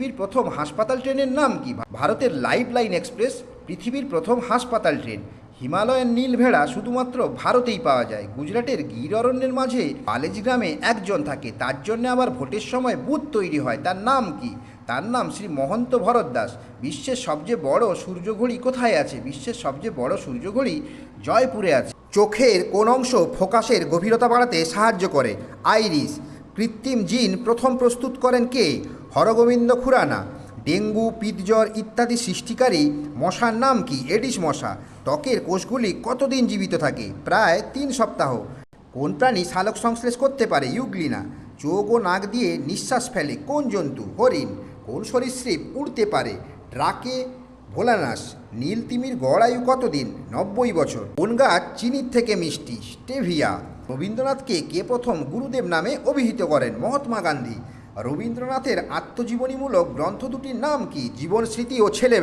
পৃথিবীর প্রথম হাসপাতাল ট্রেনের নাম কি? ভারতের লাইফ লাইন এক্সপ্রেস, পৃথিবীর প্রথম হাসপাতাল ট্রেন। হিমালয়ের নীল ভেড়া শুধুমাত্র ভারতেই পাওয়া যায়। গুজরাটের গির অরণ্যের মাঝে পালেজ গ্রামে একজন থাকে। তার জন্য আবার ভোটের সময় বুথ তৈরি হয়। তার নাম কি? তার নাম শ্রী মহন্ত ভরত দাস বিশ্বের সবচেয়ে বড় সূর্যঘড়ি কোথায় আছে? বিশ্বের সবচেয়ে বড় সূর্যঘড়ি জয়পুরে আছে। চোখের কোন অংশ ফোকাসের গভীরতা বাড়াতে সাহায্য করে। আইরিস কৃত্রিম জিন প্রথম প্রস্তুত করেন কে? হরগোবিন্দ খুরানা, ডেঙ্গু, পিতজ্বর ইত্যাদি সৃষ্টিকারী মশার নাম কি? এডিস মশা। ত্বকের কোষগুলি কতদিন জীবিত থাকে? প্রায় তিন সপ্তাহ। কোন প্রাণী সালোক সংশ্লেষ করতে পারে? ইউগ্লিনা। চোখ ও নাক দিয়ে নিঃশ্বাস ফেলে কোন জন্তু? হরিণ। কোন সরীসৃপ উড়তে পারে? ড্রাকে ভোলানাস নীল তিমির গড় আয়ু কতদিন? নব্বই বছর। কোন গাছ চিনির থেকে মিষ্টি? স্টেভিয়া। রবীন্দ্রনাথকে কে প্রথম গুরুদেব নামে অভিহিত করেন? মহাত্মা গান্ধী। রবীন্দ্রনাথের আত্মজীবনীমূলক গ্রন্থ দুটির নাম কি? জীবন স্মৃতি ও ছেলে